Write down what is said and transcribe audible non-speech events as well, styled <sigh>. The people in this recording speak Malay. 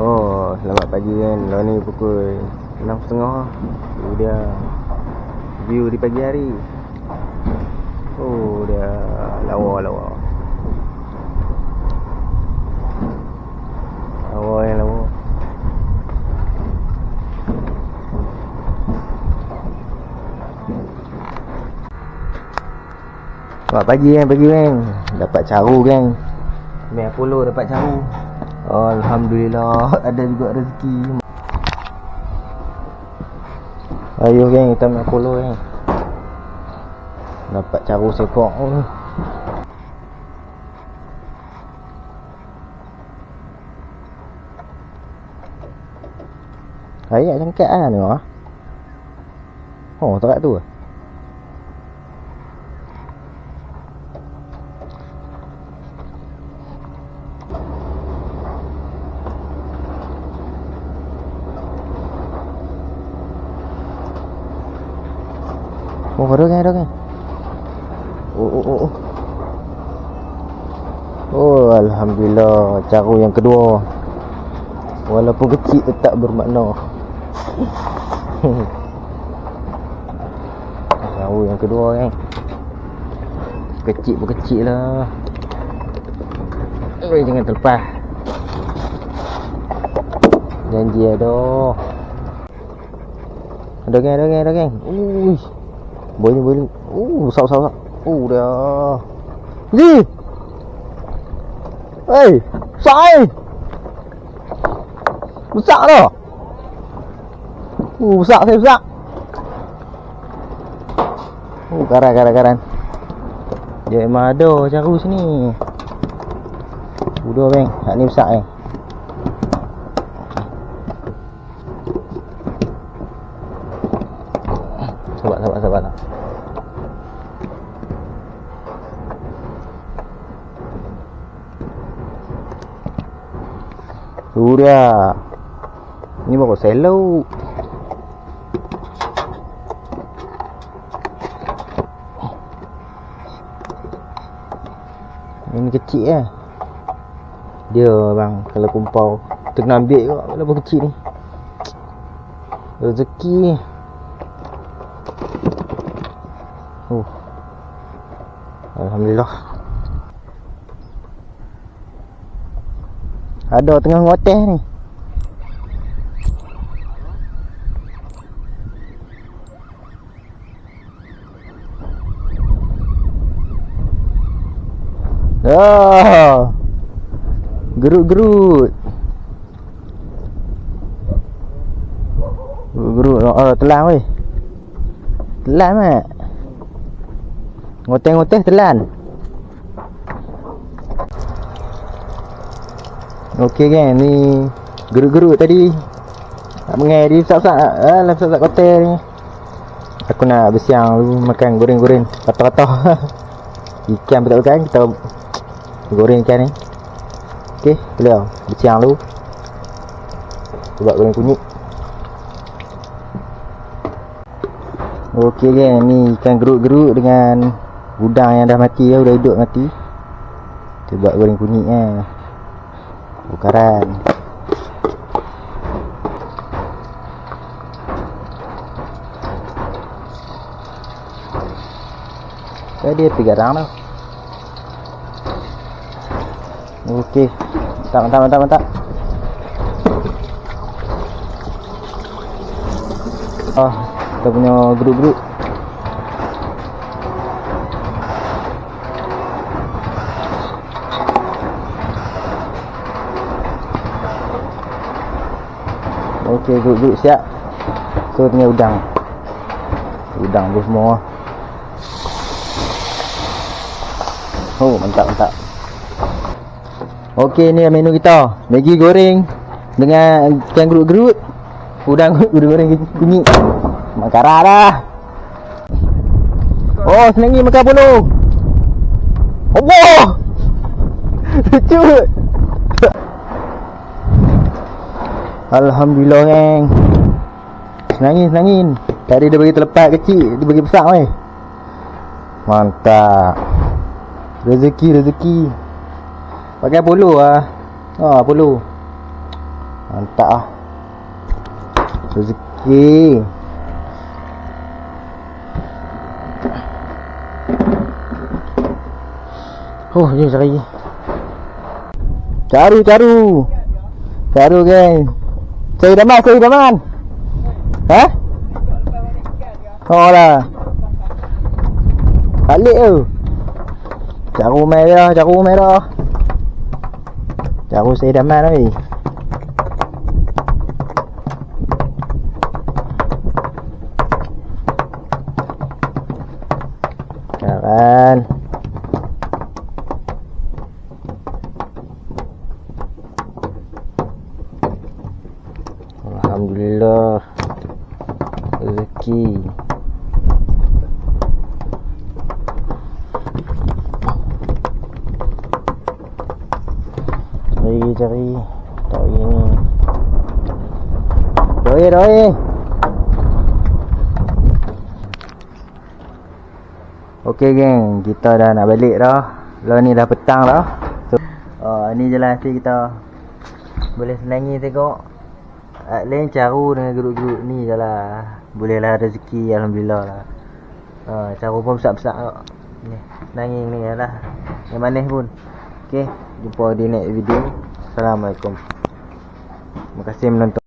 Oh, selamat pagi kan. Lah ni pukul 6.30. Itu dia view di pagi hari. Oh, dia lawa-lawa. Lawa yang lawa. Selamat pagi kan, pagi kan. Dapat caru kan. Main Apollo dapat caru. Alhamdulillah <laughs> ada juga rezeki. Ayo geng kita main Apollo kan. Dapat caru sekok ni. Ayak cangkat ah ni ah. Oh, tak tu. ah. Oh, ada kan, ada kan. Oh, oh, oh, oh. Alhamdulillah, caru yang kedua. Walaupun kecil tetap bermakna. <laughs> caru yang kedua kan. Kecil pun kecil lah. Eh, jangan terlepas. Janji ada. Ada kan, ada kan, ada kan. Ui. Boleh ni, boleh ni. Uh, besar, besar, besar. Uh, dia. Ni! Hei! Besar ni! Besar dah! Uh, besar, saya besar. Uh, karan, karan, karan. Dia memang ada caru sini. Udah bang, hak ni besar eh. Surya. Ni baru selo. Ini kecil eh. Dia bang kalau kumpau kita kena ambil juga walaupun kecil ni. Rezeki ni. Oh. Alhamdulillah. Ada tengah ngoteh ni. Ah. Gerut-gerut. Gerut-gerut. Oh, telan weh. Telan mak. Ngoteh-ngoteh telan. Okey kan ni gerut-gerut tadi. Tak mengai dia besar-besar. Ah, lah besar-besar kotel ni. Aku nak bersiang dulu makan goreng-goreng patah-patah. <laughs> ikan betul kan kita goreng ikan ni. Okey, boleh bersiang dulu. Buat goreng kunyit. Okey kan ni ikan gerut-gerut dengan udang yang dah mati ya, dah hidup mati. Kita buat goreng kunyit eh. Bukaran. Eh dia pergi garang dah. Okey. Mantap, mantap, mantap, mantap. Ah, kita punya grup-grup. Okey, grup-grup siap. So, tinggal udang. Udang tu semua. Oh, mantap, mantap. Okey, ni menu kita. Maggi goreng dengan ikan gerut-gerut. Udang <laughs> udang goreng kunyit. Makara dah. Oh, senangi makan bulu. Allah! <laughs> Lucu. Alhamdulillah geng. Senangin, senangin. Tadi dia bagi terlepas kecil, dia bagi besar weh. Mantap. Rezeki, rezeki. Pakai polo ah. Ah, polo. Mantap ah. Rezeki. Oh, ni cari. Caru, caru. Caru geng. Saya daman, saya daman. Ha? Oh lah. Balik tu. Caru merah, caru merah. Caru saya daman oi. Kawan. Alhamdulillah. Rezeki. Cari cari Tak ini Doi doi Okey geng. Kita dah nak balik dah. Lah ni dah petang dah so, oh, Ni je lah hasil kita Boleh senangi tengok uh, Lain caru dengan geruk-geruk ni je lah Boleh lah rezeki Alhamdulillah lah. Uh, Caru pun besar-besar Ni Nanging ni lah Yang manis pun. Okay Jumpa di next video. Assalamualaikum. Terima kasih menonton